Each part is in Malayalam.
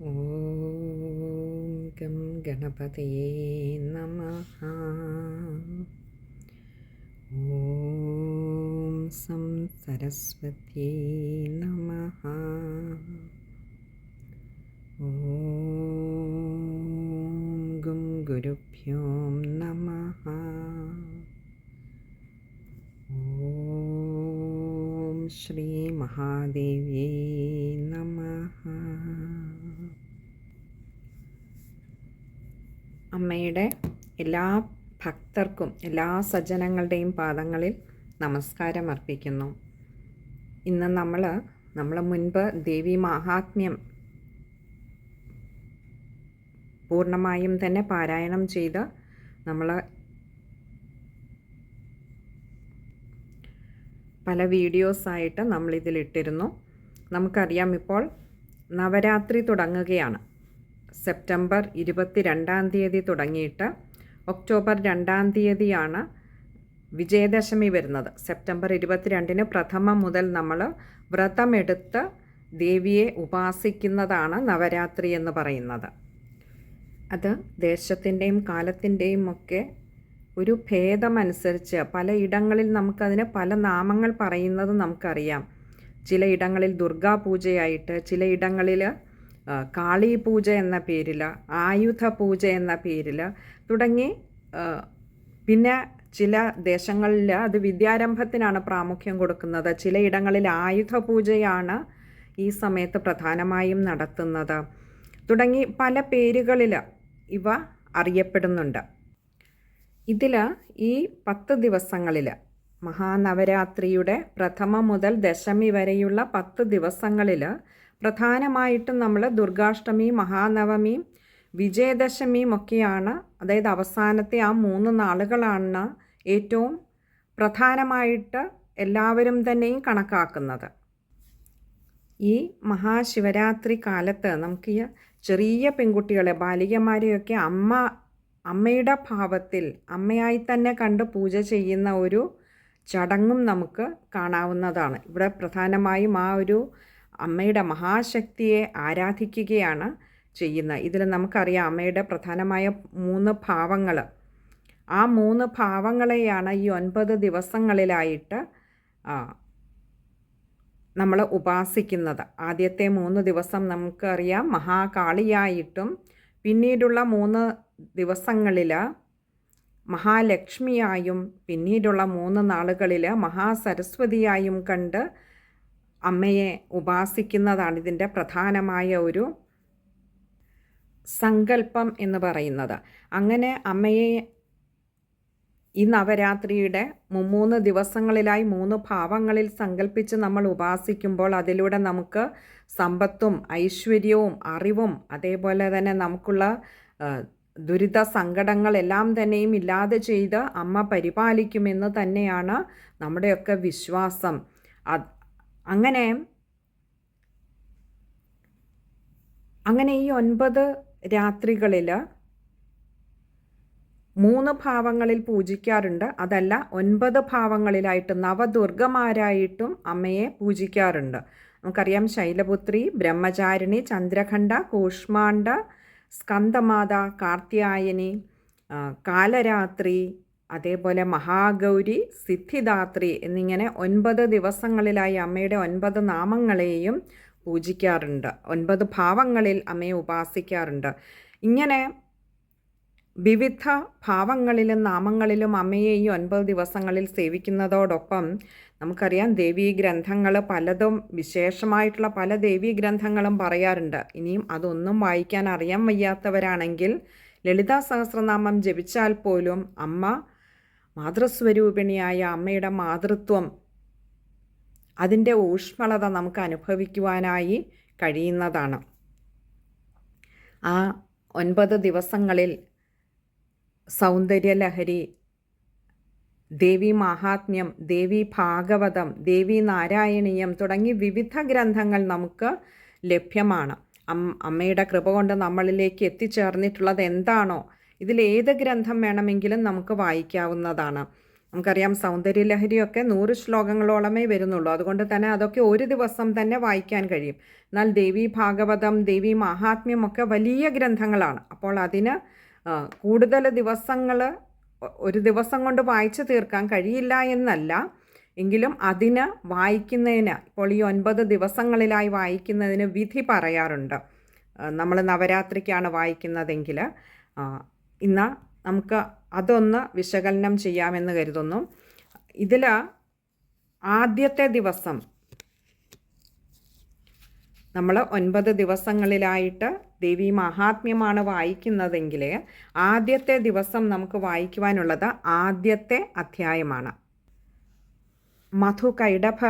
ഓം ഗം ഗണപതയേ നമ ഓം സം സരസ്വത്യേ നമ ഓം ഗും ഗുരുഭ്യോ നമ ഓം ശ്രീ മഹാദേവ്യേ നമ അമ്മയുടെ എല്ലാ ഭക്തർക്കും എല്ലാ സജ്ജനങ്ങളുടെയും പാദങ്ങളിൽ നമസ്കാരം അർപ്പിക്കുന്നു. ഇന്ന് നമ്മൾ നമ്മൾ മുൻപ് ദേവി മാഹാത്മ്യം പൂർണമായും തന്നെ പാരായണം ചെയ്ത് നമ്മൾ പല വീഡിയോസായിട്ട് നമ്മളിതിലിട്ടിരുന്നു നമുക്കറിയാം ഇപ്പോൾ നവരാത്രി തുടങ്ങുകയാണ്. സെപ്റ്റംബർ ഇരുപത്തി രണ്ടാം തീയതി തുടങ്ങിയിട്ട് ഒക്ടോബർ രണ്ടാം തീയതിയാണ് വിജയദശമി വരുന്നത്. സെപ്റ്റംബർ ഇരുപത്തിരണ്ടിന് പ്രഥമം മുതൽ നമ്മൾ വ്രതമെടുത്ത് ദേവിയെ ഉപാസിക്കുന്നതാണ് നവരാത്രി എന്ന് പറയുന്നത്. അത് ദേശത്തിന്റെയും കാലത്തിന്റെയും ഒക്കെ ഒരു ഭേദമനുസരിച്ച് പലയിടങ്ങളിൽ നമുക്കതിന് പല നാമങ്ങൾ പറയുന്നത് നമുക്കറിയാം. ചിലയിടങ്ങളിൽ ദുർഗാ പൂജയായിട്ട് ചിലയിടങ്ങളിൽ കാളി പൂജ എന്ന പേരിൽ ആയുധ പൂജ എന്ന പേരിൽ തുടങ്ങി പിന്നെ ചില ദേശങ്ങളിൽ അത് വിദ്യാരംഭത്തിനാണ് പ്രാമുഖ്യം കൊടുക്കുന്നത്. ചിലയിടങ്ങളിൽ ആയുധ പൂജയാണ് ഈ സമയത്ത് പ്രധാനമായും നടത്തുന്നത്. തുടങ്ങി പല പേരുകളിൽ ഇവ അറിയപ്പെടുന്നുണ്ട്. ഇതിൽ ഈ പത്ത് ദിവസങ്ങളിൽ മഹാനവരാത്രിയുടെ പ്രഥമ മുതൽ ദശമി വരെയുള്ള പത്ത് ദിവസങ്ങളിൽ പ്രധാനമായിട്ടും നമ്മൾ ദുർഗാഷ്ടമി മഹാനവമി വിജയദശമിയും ഒക്കെയാണ് അതായത് അവസാനത്തെ ആ മൂന്ന് നാളുകളാണ് ഏറ്റവും പ്രധാനമായിട്ട് എല്ലാവരും തന്നെയും കണക്കാക്കുന്നത്. ഈ മഹാശിവരാത്രി കാലത്ത് നമുക്ക് ഈ ചെറിയ പെൺകുട്ടികളെ ബാലികമാരെയൊക്കെ അമ്മ അമ്മയുടെ ഭാവത്തിൽ അമ്മയായി തന്നെ കണ്ട് പൂജ ചെയ്യുന്ന ഒരു ചടങ്ങും നമുക്ക് കാണാവുന്നതാണ്. ഇവിടെ പ്രധാനമായും ആ ഒരു അമ്മയുടെ മഹാശക്തിയെ ആരാധിക്കുകയാണ് ചെയ്യുന്നത്. ഇതിൽ നമുക്കറിയാം അമ്മയുടെ പ്രധാനമായ മൂന്ന് ഭാവങ്ങൾ ആ മൂന്ന് ഭാവങ്ങളെയാണ് ഈ ഒൻപത് ദിവസങ്ങളിലായിട്ട് നമ്മൾ ഉപാസിക്കുന്നത്. ആദ്യത്തെ മൂന്ന് ദിവസം നമുക്കറിയാം മഹാകാളിയായിട്ടും പിന്നീടുള്ള മൂന്ന് ദിവസങ്ങളിൽ മഹാലക്ഷ്മിയായും പിന്നീടുള്ള മൂന്ന് നാളുകളിൽ മഹാസരസ്വതിയായും കണ്ട് അമ്മയെ ഉപാസിക്കുന്നതാണ് ഇതിന്റെ പ്രധാനമായ ഒരു സങ്കല്പം എന്ന് പറയുന്നത്. അങ്ങനെ അമ്മയെ ഈ നവരാത്രിയുടെ മുമ്മൂന്ന് ദിവസങ്ങളിലായി മൂന്ന് ഭാവങ്ങളിൽ സങ്കല്പിച്ച് നമ്മൾ ഉപാസിക്കുമ്പോൾ അതിലൂടെ നമുക്ക് സമ്പത്തും ഐശ്വര്യവും അറിവും അതേപോലെ തന്നെ നമുക്കുള്ള ദുരിത സങ്കടങ്ങളെല്ലാം തന്നെയും ഇല്ലാതെ ചെയ്ത് അമ്മ പരിപാലിക്കുമെന്ന് തന്നെയാണ് നമ്മുടെയൊക്കെ വിശ്വാസം. അങ്ങനെ അങ്ങനെ ഈ ഒൻപത് രാത്രികളിൽ മൂന്ന് ഭാവങ്ങളിൽ പൂജിക്കാറുണ്ട്. അതല്ല ഒൻപത് ഭാവങ്ങളിലായിട്ട് നവദുർഗമാരായിട്ടും അമ്മയെ പൂജിക്കാറുണ്ട്. നമുക്കറിയാം ശൈലപുത്രി ബ്രഹ്മചാരിണി ചന്ദ്രഖണ്ഡ കൂഷ്മാണ്ഡ സ്കന്ദമാത കാർത്യായനി കാലരാത്രി അതേപോലെ മഹാഗൗരി സിദ്ധിദാത്രി എന്നിങ്ങനെ ഒൻപത് ദിവസങ്ങളിലായി അമ്മയുടെ ഒൻപത് നാമങ്ങളെയും പൂജിക്കാറുണ്ട്. ഒൻപത് ഭാവങ്ങളിൽ അമ്മയെ ഉപാസിക്കാറുണ്ട്. ഇങ്ങനെ വിവിധ ഭാവങ്ങളിലും നാമങ്ങളിലും അമ്മയെ ഈ ഒൻപത് ദിവസങ്ങളിൽ സേവിക്കുന്നതോടൊപ്പം നമുക്കറിയാം ദേവീ ഗ്രന്ഥങ്ങൾ പലതും വിശേഷമായിട്ടുള്ള പല ദേവീ ഗ്രന്ഥങ്ങളും പറയാറുണ്ട്. ഇനിയും അതൊന്നും വായിക്കാൻ അറിയാൻ വയ്യാത്തവരാണെങ്കിൽ ലളിതാ സഹസ്രനാമം ജപിച്ചാൽ പോലും അമ്മ മാതൃസ്വരൂപിണിയായ അമ്മയുടെ മാതൃത്വം അതിന്റെ ഊഷ്മളത നമുക്ക് അനുഭവിക്കുവാനായി കഴിയുന്നതാണ്. ആ ഒൻപത് ദിവസങ്ങളിൽ സൗന്ദര്യലഹരി ദേവി മാഹാത്മ്യം ദേവി ഭാഗവതം ദേവി നാരായണീയം തുടങ്ങി വിവിധ ഗ്രന്ഥങ്ങൾ നമുക്ക് ലഭ്യമാണ്. അമ്മയുടെ കൃപ കൊണ്ട് നമ്മളിലേക്ക് എത്തിച്ചേർന്നിട്ടുള്ളത് എന്താണോ ഇതിൽ ഏത് ഗ്രന്ഥം വേണമെങ്കിലും നമുക്ക് വായിക്കാവുന്നതാണ്. നമുക്കറിയാം സൗന്ദര്യലഹരിയൊക്കെ നൂറ് ശ്ലോകങ്ങളോളമേ വരുന്നുള്ളൂ. അതുകൊണ്ട് തന്നെ അതൊക്കെ ഒരു ദിവസം തന്നെ വായിക്കാൻ കഴിയും. എന്നാൽ ദേവി ഭാഗവതം ദേവി മഹാത്മ്യം ഒക്കെ വലിയ ഗ്രന്ഥങ്ങളാണ്. അപ്പോൾ അതിന് കൂടുതൽ ദിവസങ്ങൾ ഒരു ദിവസം കൊണ്ട് വായിച്ചു തീർക്കാൻ കഴിയില്ല എന്നല്ല. എങ്കിലും അതിന് വായിക്കുന്നതിന് ഇപ്പോൾ ഈ ഒൻപത് ദിവസങ്ങളിലായി വായിക്കുന്നതിന് വിധി പറയാറുണ്ട്. നമ്മൾ നവരാത്രിക്കാണ് വായിക്കുന്നതെങ്കിൽ ഇന്ന് നമുക്ക് അതൊന്ന് വിശകലനം ചെയ്യാമെന്ന് കരുതുന്നു. ഇതിൽ ആദ്യത്തെ ദിവസം നമ്മൾ ഒൻപത് ദിവസങ്ങളിലായിട്ട് ദേവി മഹാത്മ്യമാണ് വായിക്കുന്നതെങ്കിൽ ആദ്യത്തെ ദിവസം നമുക്ക് വായിക്കുവാനുള്ളത് ആദ്യത്തെ അധ്യായമാണ്. മധു കൈഡഭ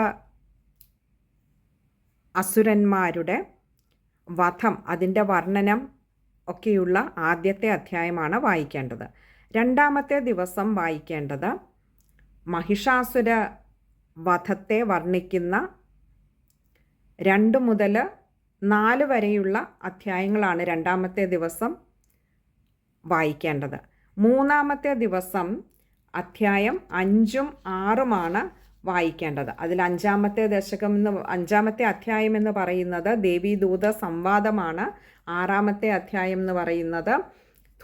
അസുരന്മാരുടെ വധം അതിന്റെ വർണനം ഒക്കെയുള്ള ആദ്യത്തെ അധ്യായമാണ് വായിക്കേണ്ടത്. രണ്ടാമത്തെ ദിവസം വായിക്കേണ്ടത് മഹിഷാസുര വധത്തെ വർണിക്കുന്ന രണ്ട് മുതൽ നാല് വരെയുള്ള അധ്യായങ്ങളാണ് രണ്ടാമത്തെ ദിവസം വായിക്കേണ്ടത്. മൂന്നാമത്തെ ദിവസം അധ്യായം അഞ്ചും ആറുമാണ് വായിക്കേണ്ടത്. അതിൽ അഞ്ചാമത്തെ ദശകം എന്ന് അഞ്ചാമത്തെ അധ്യായം എന്ന് പറയുന്നത് ദേവീദൂത സംവാദമാണ്. ആറാമത്തെ അധ്യായം എന്ന് പറയുന്നത്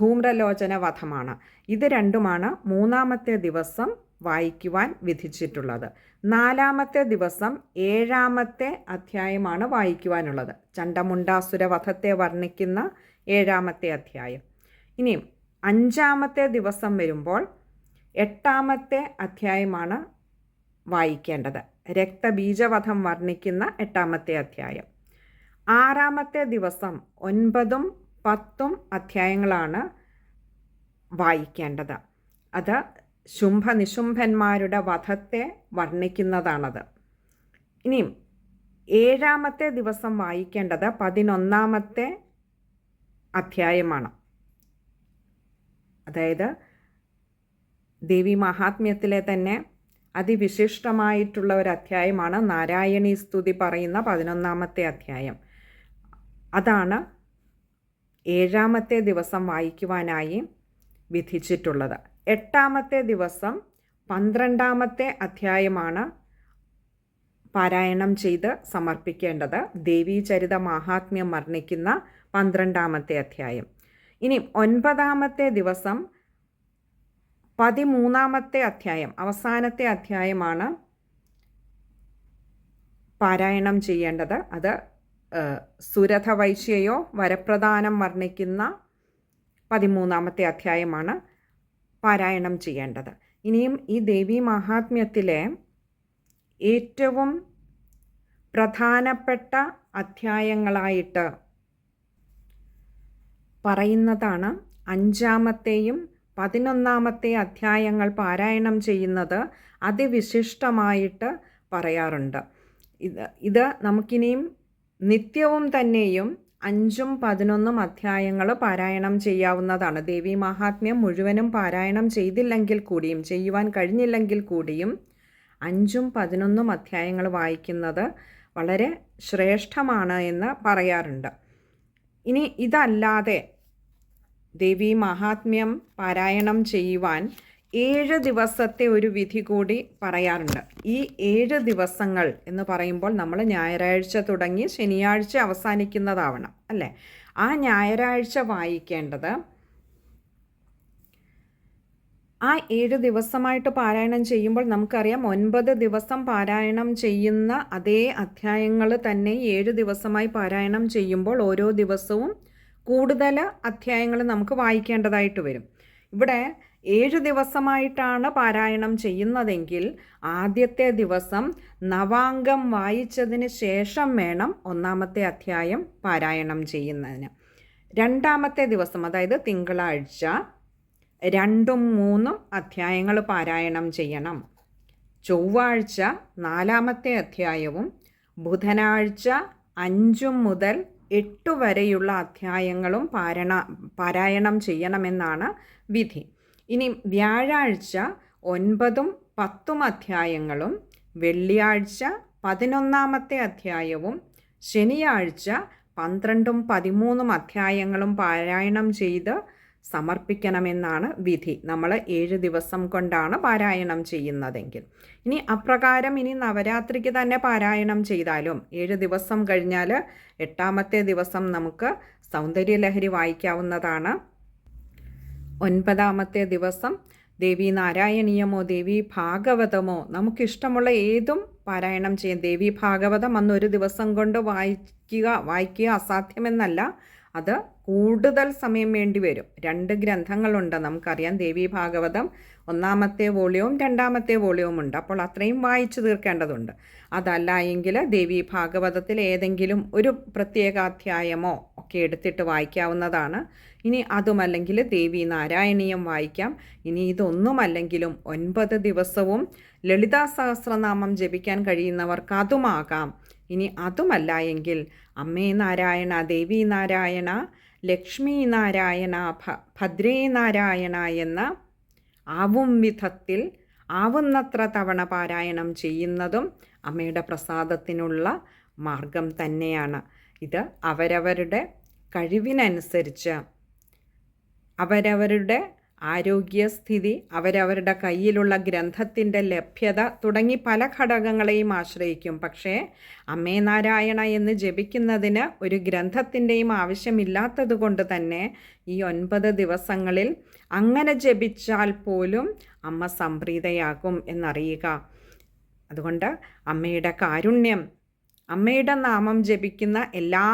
ധൂമ്രലോചന വധമാണ് ഇത് രണ്ടുമാണ് മൂന്നാമത്തെ ദിവസം വായിക്കുവാൻ വിധിച്ചിട്ടുള്ളത്. നാലാമത്തെ ദിവസം ഏഴാമത്തെ അധ്യായമാണ് വായിക്കുവാനുള്ളത്. ചണ്ടമുണ്ടാസുര വധത്തെ വർണിക്കുന്ന ഏഴാമത്തെ അധ്യായം. ഇനിയും അഞ്ചാമത്തെ ദിവസം വരുമ്പോൾ എട്ടാമത്തെ അധ്യായമാണ് വായിക്കേണ്ടത്. രക്തബീജവധം വർണിക്കുന്ന എട്ടാമത്തെ അധ്യായം. ആറാമത്തെ ദിവസം ഒൻപതും പത്തും അധ്യായങ്ങളാണ് വായിക്കേണ്ടത്. അത് ശുംഭനിശുംഭന്മാരുടെ വധത്തെ വർണിക്കുന്നതാണത്. ഇനിയും ഏഴാമത്തെ ദിവസം വായിക്കേണ്ടത് പതിനൊന്നാമത്തെ അധ്യായമാണ്. അതായത് ദേവി മഹാത്മ്യത്തിലെ തന്നെ അതിവിശിഷ്ടമായിട്ടുള്ള ഒരു അധ്യായമാണ് നാരായണീ സ്തുതി പറയുന്ന പതിനൊന്നാമത്തെ അധ്യായം. അതാണ് ഏഴാമത്തെ ദിവസം വായിക്കുവാനായി വിധിച്ചിട്ടുള്ളത്. എട്ടാമത്തെ ദിവസം പന്ത്രണ്ടാമത്തെ അധ്യായമാണ് പാരായണം ചെയ്ത് സമർപ്പിക്കേണ്ടത്. ദേവീചരിത മാഹാത്മ്യം വർണിക്കുന്ന പന്ത്രണ്ടാമത്തെ അധ്യായം. ഇനി ഒൻപതാമത്തെ ദിവസം പതിമൂന്നാമത്തെ അധ്യായം അവസാനത്തെ അധ്യായമാണ് പാരായണം ചെയ്യേണ്ടത്. അത് സുരഥ വൈശ്യയോ വരപ്രധാനം വർണിക്കുന്ന പതിമൂന്നാമത്തെ അധ്യായമാണ് പാരായണം ചെയ്യേണ്ടത്. ഇനിയും ഈ ദേവീ മഹാത്മ്യത്തിലെ ഏറ്റവും പ്രധാനപ്പെട്ട അധ്യായങ്ങളായിട്ട് പറയുന്നതാണ് അഞ്ചാമത്തെയും പതിനൊന്നാമത്തെ അധ്യായങ്ങൾ പാരായണം ചെയ്യുന്നത് അതിവിശിഷ്ടമായിട്ട് പറയാറുണ്ട്. ഇത് ഇത് നമുക്കിനിയും നിത്യവും തന്നെയും അഞ്ചും പതിനൊന്നും അധ്യായങ്ങൾ പാരായണം ചെയ്യാവുന്നതാണ്. ദേവി മഹാത്മ്യം മുഴുവനും പാരായണം ചെയ്തില്ലെങ്കിൽ കൂടിയും ചെയ്യുവാൻ കഴിഞ്ഞില്ലെങ്കിൽ കൂടിയും അഞ്ചും പതിനൊന്നും അധ്യായങ്ങൾ വായിക്കുന്നത് വളരെ ശ്രേഷ്ഠമാണ് എന്ന് പറയാറുണ്ട്. ഇനി ഇതല്ലാതെ ദേവി മഹാത്മ്യം പാരായണം ചെയ്യുവാൻ ഏഴ് ദിവസത്തെ ഒരു വിധി കൂടി പറയാറുണ്ട്. ഈ ഏഴ് ദിവസങ്ങൾ എന്ന് പറയുമ്പോൾ നമ്മൾ ഞായറാഴ്ച തുടങ്ങി ശനിയാഴ്ച അവസാനിക്കുന്നതാവണം അല്ലേ? ആ ഞായറാഴ്ച വായിക്കേണ്ടത് ആ ഏഴ് ദിവസമായിട്ട് പാരായണം ചെയ്യുമ്പോൾ നമുക്കറിയാം ഒൻപത് ദിവസം പാരായണം ചെയ്യുന്ന അതേ അധ്യായങ്ങൾ തന്നെ ഏഴ് ദിവസമായി പാരായണം ചെയ്യുമ്പോൾ ഓരോ ദിവസവും കൂടുതൽ അധ്യായങ്ങൾ നമുക്ക് വായിക്കേണ്ടതായിട്ട് വരും. ഇവിടെ ഏഴ് ദിവസമായിട്ടാണ് പാരായണം ചെയ്യുന്നതെങ്കിൽ ആദ്യത്തെ ദിവസം നവാംഗം വായിച്ചതിന് ശേഷം വേണം ഒന്നാമത്തെ അധ്യായം പാരായണം ചെയ്യുന്നതിന്. രണ്ടാമത്തെ ദിവസം അതായത് തിങ്കളാഴ്ച രണ്ടും മൂന്നും അധ്യായങ്ങൾ പാരായണം ചെയ്യണം. ചൊവ്വാഴ്ച നാലാമത്തെ അധ്യായവും ബുധനാഴ്ച അഞ്ചും മുതൽ എട്ട് വരെയുള്ള അധ്യായങ്ങളും പാരണ പാരായണം ചെയ്യണമെന്നാണ് വിധി. ഇനി വ്യാഴാഴ്ച ഒൻപതും പത്തും അധ്യായങ്ങളും വെള്ളിയാഴ്ച പതിനൊന്നാമത്തെ അധ്യായവും ശനിയാഴ്ച പന്ത്രണ്ടും പതിമൂന്നും അധ്യായങ്ങളും പാരായണം ചെയ്ത് സമർപ്പിക്കണമെന്നാണ് വിധി. നമ്മൾ ഏഴ് ദിവസം കൊണ്ടാണ് പാരായണം ചെയ്യുന്നതെങ്കിൽ. ഇനി അപ്രകാരം ഇനി നവരാത്രിക്ക് തന്നെ പാരായണം ചെയ്താലും ഏഴ് ദിവസം കഴിഞ്ഞാൽ എട്ടാമത്തെ ദിവസം നമുക്ക് സൗന്ദര്യലഹരി വായിക്കാവുന്നതാണ്. ഒൻപതാമത്തെ ദിവസം ദേവി നാരായണീയമോ ദേവി ഭാഗവതമോ നമുക്കിഷ്ടമുള്ള ഏതും പാരായണം ചെയ്യാം. ദേവി ഭാഗവതം അന്നൊരു ദിവസം കൊണ്ട് വായിക്കുക വായിക്കുക അസാധ്യമെന്നല്ല. അത് കൂടുതൽ സമയം വേണ്ടി വരും. രണ്ട് ഗ്രന്ഥങ്ങളുണ്ട്. നമുക്കറിയാം ദേവി ഭാഗവതം ഒന്നാമത്തെ വോളിയവും രണ്ടാമത്തെ വോളിയവും ഉണ്ട്. അപ്പോൾ അത്രയും വായിച്ചു തീർക്കേണ്ടതുണ്ട്. അതല്ല എങ്കിൽ ദേവി ഭാഗവതത്തിൽ ഏതെങ്കിലും ഒരു പ്രത്യേക അധ്യായമോ ഒക്കെ എടുത്തിട്ട് വായിക്കാവുന്നതാണ്. ഇനി അതുമല്ലെങ്കിൽ ദേവി നാരായണീയം വായിക്കാം. ഇനി ഇതൊന്നുമല്ലെങ്കിലും ഒൻപത് ദിവസവും ലളിതാ സഹസ്രനാമം ജപിക്കാൻ കഴിയുന്നവർക്ക് അതുമാകാം. ഇനി അതുമല്ല എങ്കിൽ അമ്മേ നാരായണ ദേവി നാരായണ ലക്ഷ്മി നാരായണ ഭദ്രേ നാരായണ എന്ന ആവും വിധത്തിൽ ആവുന്നത്ര തവണ പാരായണം ചെയ്യുന്നതും അമ്മയുടെ പ്രസാദത്തിനുള്ള മാർഗം തന്നെയാണ്. ഇത് അവരവരുടെ കഴിവിനനുസരിച്ച് അവരവരുടെ ആരോഗ്യസ്ഥിതി അവരവരുടെ കയ്യിലുള്ള ഗ്രന്ഥത്തിന്റെ ലഭ്യത തുടങ്ങി പല ഘടകങ്ങളെയും ആശ്രയിക്കും. പക്ഷേ അമ്മേ നാരായണ എന്ന് ജപിക്കുന്നതിന് ഒരു ഗ്രന്ഥത്തിന്റെയും ആവശ്യമില്ലാത്തത് കൊണ്ട് തന്നെ ഈ ഒൻപത് ദിവസങ്ങളിൽ അങ്ങനെ ജപിച്ചാൽ പോലും അമ്മ സംപ്രീതയാകും എന്നറിയുക. അതുകൊണ്ട് അമ്മയുടെ കാരുണ്യം അമ്മയുടെ നാമം ജപിക്കുന്ന എല്ലാ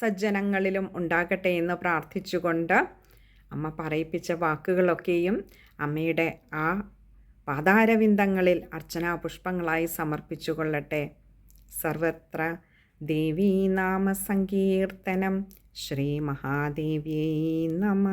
സജ്ജനങ്ങളിലും ഉണ്ടാകട്ടെ എന്ന് പ്രാർത്ഥിച്ചുകൊണ്ട് അമ്മ പറയിപ്പിച്ച വാക്കുകളൊക്കെയും അമ്മയുടെ ആ പാതാരവിന്ദങ്ങളിൽ അർച്ചനാ പുഷ്പങ്ങളായി സമർപ്പിച്ചു കൊള്ളട്ടെ സർവത്ര ദേവീനാമ സങ്കീർത്തനം ശ്രീ മഹാദേവ്യൈ നമ